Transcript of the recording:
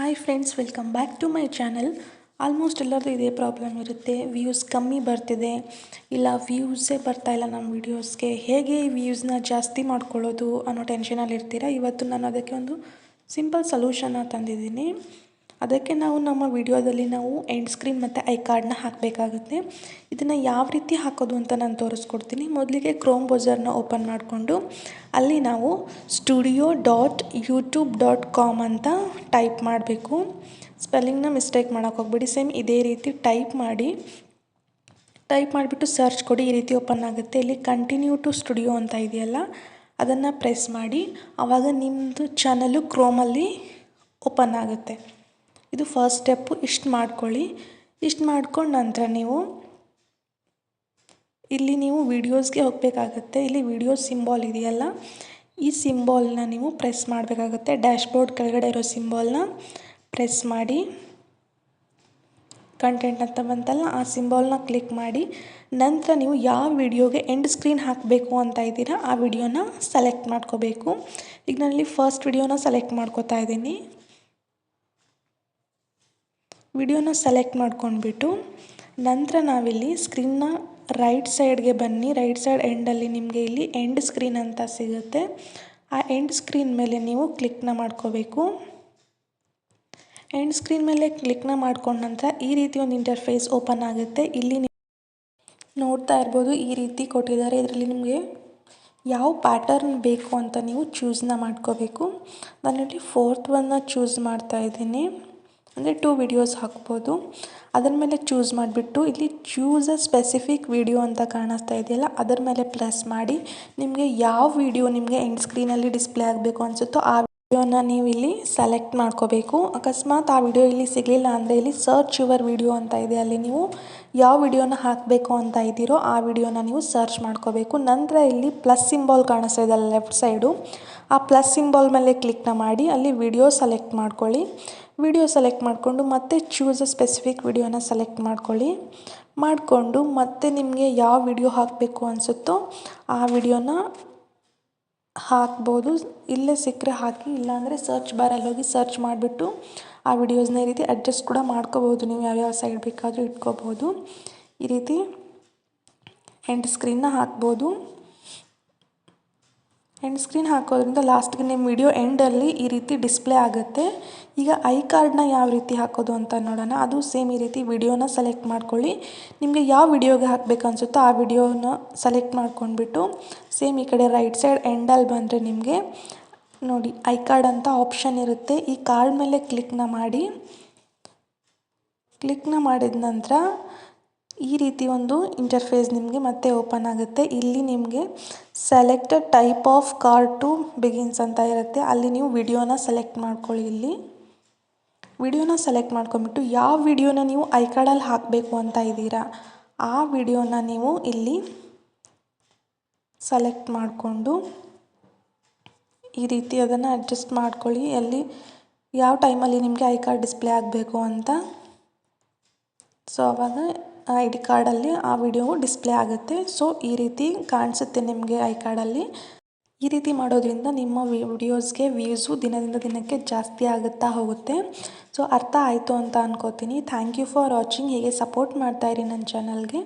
Hi friends welcome back to my channel almost ಎಲ್ಲರದ್ದು ಇದೇ problem ಇರುತ್ತೆ. ವ್ಯೂಸ್ ಕಮ್ಮಿ ಬರ್ತಿದೆ. ಇಲ್ಲ ವ್ಯೂಸೇ ಬರ್ತಾ ಇಲ್ಲ ನಮ್ಮ ವೀಡಿಯೋಸ್ಗೆ ಹೇಗೆ ಈ ವ್ಯೂಸ್ನ ಜಾಸ್ತಿ ಮಾಡ್ಕೊಳ್ಳೋದು ಅನ್ನೋ ಟೆನ್ಷನಲ್ಲಿ ಇರ್ತೀರ ಇವತ್ತು ನಾನು ಅದಕ್ಕೆ ಒಂದು ಸಿಂಪಲ್ ಸೊಲ್ಯೂಷನ್ನ ತಂದಿದ್ದೀನಿ. ಅದಕ್ಕೆ ನಾವು ನಮ್ಮ ವಿಡಿಯೋದಲ್ಲಿ ನಾವು ಎಂಡ್ ಸ್ಕ್ರೀನ್ ಮತ್ತು ಐ ಕಾರ್ಡ್ನ ಹಾಕಬೇಕಾಗುತ್ತೆ. ಇದನ್ನು ಯಾವ ರೀತಿ ಹಾಕೋದು ಅಂತ ನಾನು ತೋರಿಸ್ಕೊಡ್ತೀನಿ. ಮೊದಲಿಗೆ ಕ್ರೋಮ್ ಬ್ರೌಸರ್ನ ಓಪನ್ ಮಾಡಿಕೊಂಡು ಅಲ್ಲಿ ನಾವು studio dot YouTube dot com ಅಂತ ಟೈಪ್ ಮಾಡಬೇಕು. ಸ್ಪೆಲ್ಲಿಂಗ್ನ ಮಿಸ್ಟೇಕ್ ಮಾಡೋಕೆ ಹೋಗ್ಬೇಡಿ. ಸೇಮ್ ಇದೇ ರೀತಿ ಟೈಪ್ ಮಾಡಿ. ಟೈಪ್ ಮಾಡಿಬಿಟ್ಟು ಸರ್ಚ್ ಕೊಡಿ. ಈ ರೀತಿ ಓಪನ್ ಆಗುತ್ತೆ. ಇಲ್ಲಿ ಕಂಟಿನ್ಯೂ ಟು ಸ್ಟುಡಿಯೋ ಅಂತ ಇದೆಯಲ್ಲ, ಅದನ್ನು ಪ್ರೆಸ್ ಮಾಡಿ. ಆವಾಗ ನಿಮ್ಮದು ಚಾನಲು ಕ್ರೋಮಲ್ಲಿ ಓಪನ್ ಆಗುತ್ತೆ. ಇದು ಫಸ್ಟ್ ಸ್ಟೆಪ್ಪು ಇಷ್ಟು ಮಾಡ್ಕೊಳ್ಳಿ. ಇಷ್ಟು ಮಾಡ್ಕೊಂಡು ನಂತರ ನೀವು ಇಲ್ಲಿ ನೀವು ವೀಡಿಯೋಸ್ಗೆ ಹೋಗಬೇಕಾಗತ್ತೆ. ಇಲ್ಲಿ ವಿಡಿಯೋ ಸಿಂಬಾಲ್ ಇದೆಯಲ್ಲ? ಈ ಸಿಂಬಾಲ್ನ ನೀವು ಪ್ರೆಸ್ ಮಾಡಬೇಕಾಗತ್ತೆ. ಡ್ಯಾಶ್ಬೋರ್ಡ್ ಕೆಳಗಡೆ ಇರೋ ಸಿಂಬಾಲ್ನ ಪ್ರೆಸ್ ಮಾಡಿ. ಕಂಟೆಂಟ್ ಅಂತ ಬಂತಲ್ಲ, ಆ ಸಿಂಬಾಲ್ನ ಕ್ಲಿಕ್ ಮಾಡಿ. ನಂತರ ನೀವು ಯಾವ ವಿಡಿಯೋಗೆ ಎಂಡ್ ಸ್ಕ್ರೀನ್ ಹಾಕಬೇಕು ಅಂತ ಇದ್ದೀರಾ, ಆ ವಿಡಿಯೋನ ಸೆಲೆಕ್ಟ್ ಮಾಡ್ಕೋಬೇಕು. ಈಗ ನಾನಿಲ್ಲಿ ಫಸ್ಟ್ ವಿಡಿಯೋನ ಸೆಲೆಕ್ಟ್ ಮಾಡ್ಕೋತಾ ಇದ್ದೀನಿ. ವಿಡಿಯೋನ ಸೆಲೆಕ್ಟ್ ಮಾಡ್ಕೊಂಡ್ಬಿಟ್ಟು ನಂತರ ನಾವಿಲ್ಲಿ ಸ್ಕ್ರೀನ್ನ ರೈಟ್ ಸೈಡ್ಗೆ ಬನ್ನಿ. ರೈಟ್ ಸೈಡ್ ಎಂಡಲ್ಲಿ ನಿಮಗೆ ಇಲ್ಲಿ ಎಂಡ್ ಸ್ಕ್ರೀನ್ ಅಂತ ಸಿಗುತ್ತೆ. ಆ ಎಂಡ್ ಸ್ಕ್ರೀನ್ ಮೇಲೆ ನೀವು ಕ್ಲಿಕ್ನ ಮಾಡ್ಕೋಬೇಕು. ಎಂಡ್ ಸ್ಕ್ರೀನ್ ಮೇಲೆ ಕ್ಲಿಕ್ನ ಮಾಡ್ಕೊಂಡ ನಂತರ ಈ ರೀತಿ ಒಂದು ಇಂಟರ್ಫೇಸ್ ಓಪನ್ ಆಗುತ್ತೆ. ಇಲ್ಲಿ ನೋಡ್ತಾ ಇರ್ಬೋದು ಈ ರೀತಿ ಕೊಟ್ಟಿದ್ದಾರೆ. ಇದರಲ್ಲಿ ನಿಮಗೆ ಯಾವ ಪ್ಯಾಟರ್ನ್ ಬೇಕು ಅಂತ ನೀವು ಚೂಸ್ನ ಮಾಡ್ಕೋಬೇಕು. ನಾನಿಲ್ಲಿ ಫೋರ್ತ್ ಒನ್ನ ಚೂಸ್ ಮಾಡ್ತಾ ಇದ್ದೀನಿ. ಅಂದರೆ ಟೂ ವಿಡಿಯೋಸ್ ಹಾಕ್ಬೋದು. ಅದರ ಮೇಲೆ ಚೂಸ್ ಮಾಡಿಬಿಟ್ಟು ಇಲ್ಲಿ ಚೂಸ್ ಅ ಸ್ಪೆಸಿಫಿಕ್ ವಿಡಿಯೋ ಅಂತ ಕಾಣಿಸ್ತಾ ಇದೆಯಲ್ಲ, ಅದರ ಮೇಲೆ ಪ್ರೆಸ್ ಮಾಡಿ ನಿಮಗೆ ಯಾವ ವಿಡಿಯೋ ನಿಮಗೆ ಎಂಡ್ ಸ್ಕ್ರೀನಲ್ಲಿ ಡಿಸ್ಪ್ಲೇ ಆಗಬೇಕು ಅನಿಸುತ್ತೋ ಆ ವಿಡಿಯೋನ ನೀವು ಇಲ್ಲಿ ಸೆಲೆಕ್ಟ್ ಮಾಡ್ಕೋಬೇಕು. ಅಕಸ್ಮಾತ್ ಆ ವಿಡಿಯೋ ಇಲ್ಲಿ ಸಿಗಲಿಲ್ಲ ಅಂದರೆ ಇಲ್ಲಿ ಸರ್ಚ್ ಯುವರ್ ವಿಡಿಯೋ ಅಂತ ಇದೆ. ಅಲ್ಲಿ ನೀವು ಯಾವ ವಿಡಿಯೋನ ಹಾಕಬೇಕು ಅಂತ ಇದ್ದೀರೋ ಆ ವಿಡಿಯೋನ ನೀವು ಸರ್ಚ್ ಮಾಡ್ಕೋಬೇಕು. ನಂತರ ಇಲ್ಲಿ ಪ್ಲಸ್ ಸಿಂಬಾಲ್ ಕಾಣಿಸ್ತಾ ಇದೆ ಲೆಫ್ಟ್ ಸೈಡು ಆ ಪ್ಲಸ್ ಸಿಂಬಾಲ್ ಮೇಲೆ ಕ್ಲಿಕ್ನ ಮಾಡಿ ಅಲ್ಲಿ ವಿಡಿಯೋ ಸೆಲೆಕ್ಟ್ ಮಾಡ್ಕೊಳ್ಳಿ. ವಿಡಿಯೋ ಸೆಲೆಕ್ಟ್ ಮಾಡಿಕೊಂಡು ಮತ್ತೆ ಚೂಸ್ ಅ ಸ್ಪೆಸಿಫಿಕ್ ವಿಡಿಯೋನ ಸೆಲೆಕ್ಟ್ ಮಾಡ್ಕೊಳ್ಳಿ. ಮಾಡಿಕೊಂಡು ಮತ್ತೆ ನಿಮಗೆ ಯಾವ ವಿಡಿಯೋ ಹಾಕಬೇಕು ಅನಿಸುತ್ತೋ ಆ ವಿಡಿಯೋನ ಹಾಕ್ಬೋದು. ಇಲ್ಲೇ ಸಿಕ್ಕರೆ ಹಾಕಿ, ಇಲ್ಲಾಂದರೆ ಸರ್ಚ್ ಬಾರಲ್ಲಿ ಹೋಗಿ ಸರ್ಚ್ ಮಾಡಿಬಿಟ್ಟು ಆ ವಿಡಿಯೋಸ್ನ ಈ ರೀತಿ ಅಡ್ಜಸ್ಟ್ ಕೂಡ ಮಾಡ್ಕೋಬೋದು ನೀವು ಯಾವ್ಯಾವ ಸೈಡ್ ಬೇಕಾದರೂ ಇಟ್ಕೋಬೋದು ಈ ರೀತಿ ಎಂಡ್ ಸ್ಕ್ರೀನ್ನ ಹಾಕ್ಬೋದು. ಎಂಡ್ ಸ್ಕ್ರೀನ್ ಹಾಕೋದ್ರಿಂದ ಲಾಸ್ಟ್ಗೆ ನಿಮ್ಮ ವಿಡಿಯೋ ಎಂಡಲ್ಲಿ ಈ ರೀತಿ ಡಿಸ್ಪ್ಲೇ ಆಗುತ್ತೆ. ಈಗ ಐ ಕಾರ್ಡ್ನ ಯಾವ ರೀತಿ ಹಾಕೋದು ಅಂತ ನೋಡೋಣ. ಅದು ಸೇಮ್ ಈ ರೀತಿ ವಿಡಿಯೋನ ಸೆಲೆಕ್ಟ್ ಮಾಡ್ಕೊಳ್ಳಿ. ನಿಮಗೆ ಯಾವ ವಿಡಿಯೋಗೆ ಹಾಕಬೇಕು ಅನಿಸುತ್ತೋ ಆ ವಿಡಿಯೋನ ಸೆಲೆಕ್ಟ್ ಮಾಡ್ಕೊಂಡ್ಬಿಟ್ಟು ಸೇಮ್ ಈ ಕಡೆ ರೈಟ್ ಸೈಡ್ ಎಂಡಲ್ಲಿ ಬಂದರೆ ನಿಮಗೆ ನೋಡಿ ಐ ಕಾರ್ಡ್ ಅಂತ ಆಪ್ಷನ್ ಇರುತ್ತೆ. ಈ ಕಾರ್ಡ್ ಮೇಲೆ ಕ್ಲಿಕ್ನ ಮಾಡಿ ಕ್ಲಿಕ್ನ ಮಾಡಿದ ನಂತರ ಈ ರೀತಿ ಒಂದು ಇಂಟರ್ಫೇಸ್ ನಿಮಗೆ ಮತ್ತೆ ಓಪನ್ ಆಗುತ್ತೆ. ಇಲ್ಲಿ ನಿಮಗೆ select type of card to begins ಅಂತ ಇರುತ್ತೆ. ಅಲ್ಲಿ ನೀವು ವಿಡಿಯೋನ ಸೆಲೆಕ್ಟ್ ಮಾಡ್ಕೊಳ್ಳಿ ಇಲ್ಲಿ. ವಿಡಿಯೋನ ಸೆಲೆಕ್ಟ್ ಮಾಡ್ಕೊಂಬಿಟ್ಟು ಯಾವ ವಿಡಿಯೋನ ನೀವು ಐ ಕಾರ್ಡಲ್ಲಿ ಹಾಕಬೇಕು ಅಂತ ಇದ್ದೀರಾ, ಆ ವಿಡಿಯೋನ ನೀವು ಇಲ್ಲಿ ಸೆಲೆಕ್ಟ್ ಮಾಡಿಕೊಂಡು ಈ ರೀತಿ ಅದನ್ನು ಅಡ್ಜಸ್ಟ್ ಮಾಡ್ಕೊಳ್ಳಿ. ಎಲ್ಲಿ ಯಾವ ಟೈಮಲ್ಲಿ ನಿಮಗೆ ಐ ಕಾರ್ಡ್ ಡಿಸ್ಪ್ಲೇ ಆಗಬೇಕು ಅಂತ. ಸೊ ಆವಾಗ ಐ ಡಿ ಕಾರ್ಡಲ್ಲಿ ಆ ವಿಡಿಯೋವು ಡಿಸ್ಪ್ಲೇ ಆಗುತ್ತೆ. ಸೊ, ಈ ರೀತಿ ಕಾಣಿಸುತ್ತೆ ನಿಮಗೆ ಐ ಕಾರ್ಡಲ್ಲಿ. ಈ ರೀತಿ ಮಾಡೋದ್ರಿಂದ ನಿಮ್ಮ ವಿಡಿಯೋಸ್ಗೆ ವ್ಯೂಸು ದಿನದಿಂದ ದಿನಕ್ಕೆ ಜಾಸ್ತಿ ಆಗುತ್ತಾ ಹೋಗುತ್ತೆ. ಸೊ, ಅರ್ಥ ಆಯಿತು ಅಂತ ಅನ್ಕೋತೀನಿ. Thank you for watching. ಹೀಗೆ ಸಪೋರ್ಟ್ ಮಾಡ್ತಾಯಿರಿ ನನ್ನ ಚಾನಲ್ಗೆ.